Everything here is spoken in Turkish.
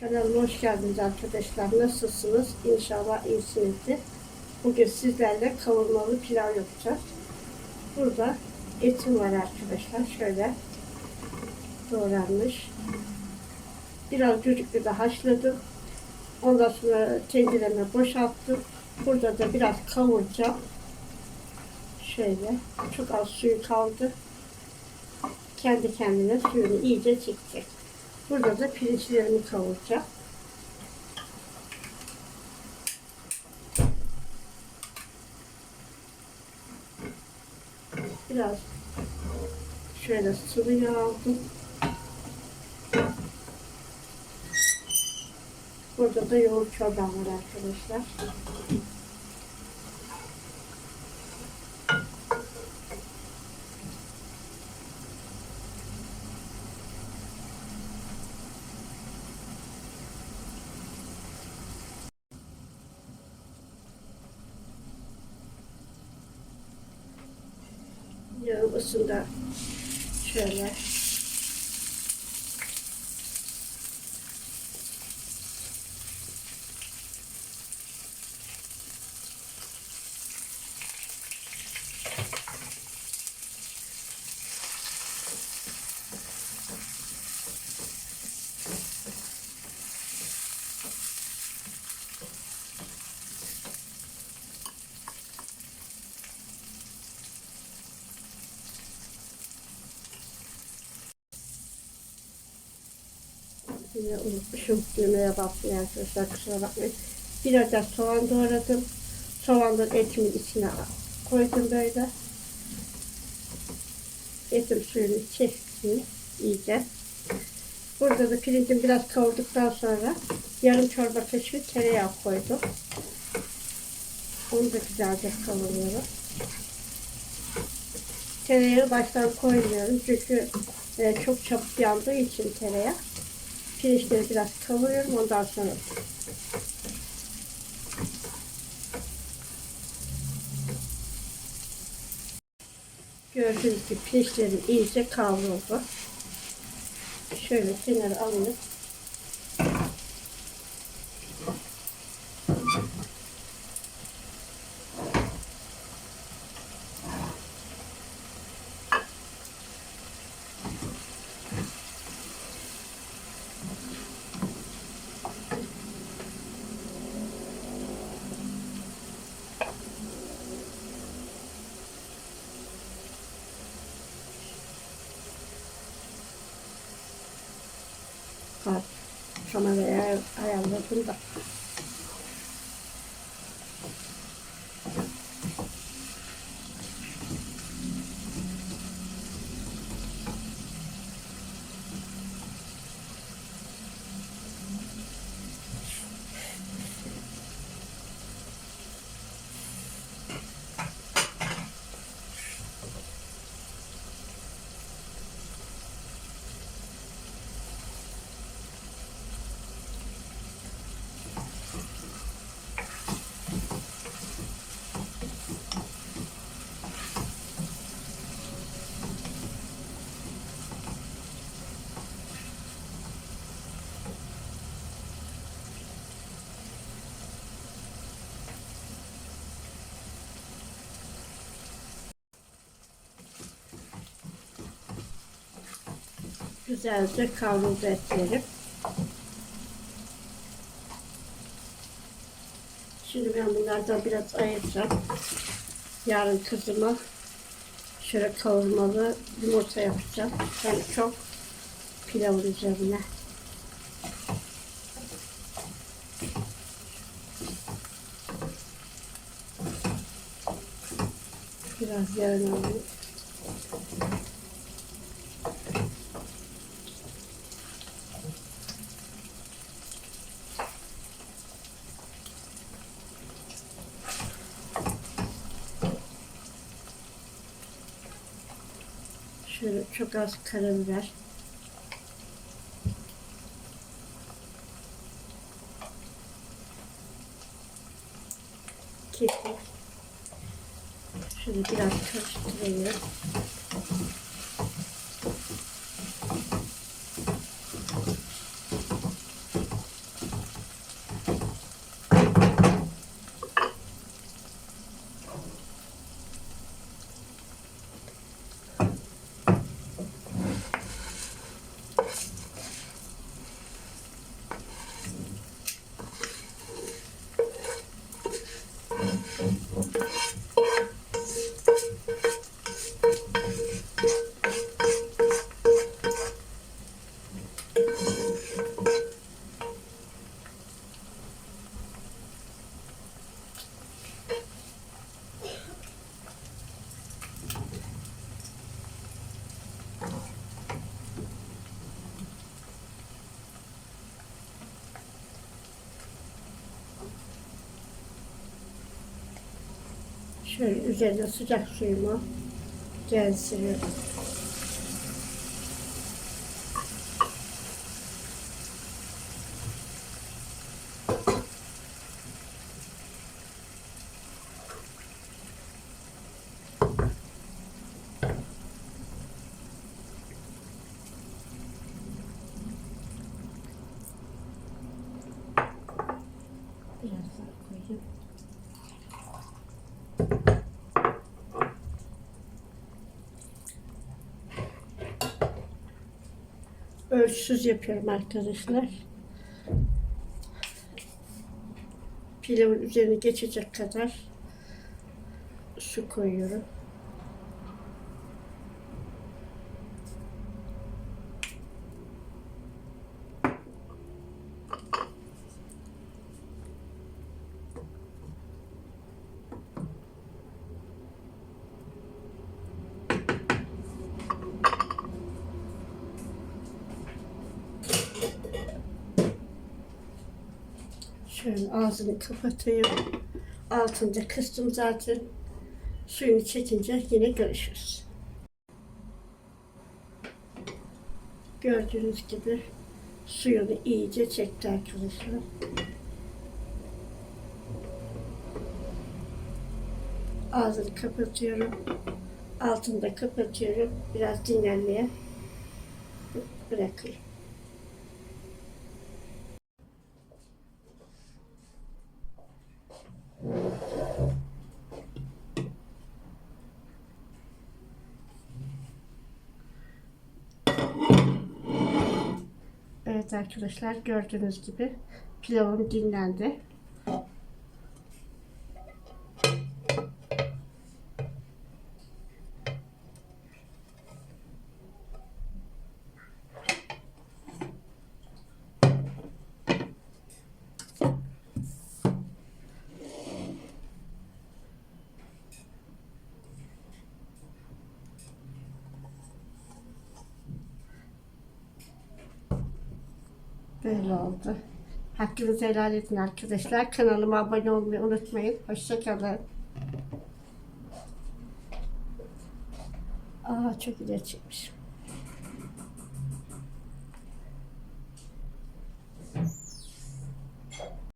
Kanalıma hoş geldiniz arkadaşlar. Nasılsınız? İnşallah iyisinizdir. Bugün sizlerle kavurmalı pilav yapacağız. Burada etim var arkadaşlar. Şöyle doğranmış. Biraz düdüklü de haşladım. Ondan sonra tencereme boşalttım. Burada da biraz kavuracağım. Şöyle. Çok az suyu kaldı. Kendi kendine suyunu iyice çekecek. Burada da pirinçlerimi kavuracağım. Biraz şöyle sıvı yağ aldım. Burada da yoğurt çorbam var arkadaşlar. Yağım ısındı. Şöyle. Yine unutmuşum düğmeye basmayı arkadaşlar kusura bakmayın. Bir adet soğan doğradım. Soğanları etimin içine koydum böyle. Etim suyunu çekti iyice. Burada da pirincim biraz kavurduktan sonra yarım çorba kaşığı tereyağı koydum. Onu da güzelce kavuruyorum. Tereyağı baştan koymuyorum çünkü e, çok çabuk yandığı için tereyağı. Pirinçleri biraz kavuruyorum ondan sonra. Gördüğünüz gibi pirinçlerim iyice kavruldu. Şöyle kenara 好，上面的也，哎呀，那个真的。Güzelce kavruldu etlerim. Şimdi ben bunlardan biraz ayıracağım. Yarın kızıma şöyle kavurmalı yumurta yapacağım. Ben çok pilavın üzerine. Biraz yağını alayım. Şöyle çok az karabiber. Kekik. Şöyle biraz karıştırıyorum. 어. Şöyle üzerine sıcak suyumu gezdiriyorum. Ölçüsüz yapıyorum arkadaşlar. Pilavın üzerine geçecek kadar su koyuyorum. Şöyle ağzını kapatayım. Altında kıstım zaten. Suyunu çekince yine görüşürüz. Gördüğünüz gibi suyunu iyice çekti arkadaşlar. Ağzını kapatıyorum. Altını da kapatıyorum. Biraz dinlenmeye bırakayım. Evet arkadaşlar gördüğünüz gibi pilavım dinlendi. Böyle oldu. Hakkınızı helal edin arkadaşlar. Kanalıma abone olmayı unutmayın. Hoşçakalın. Aa çok güzel çıkmış.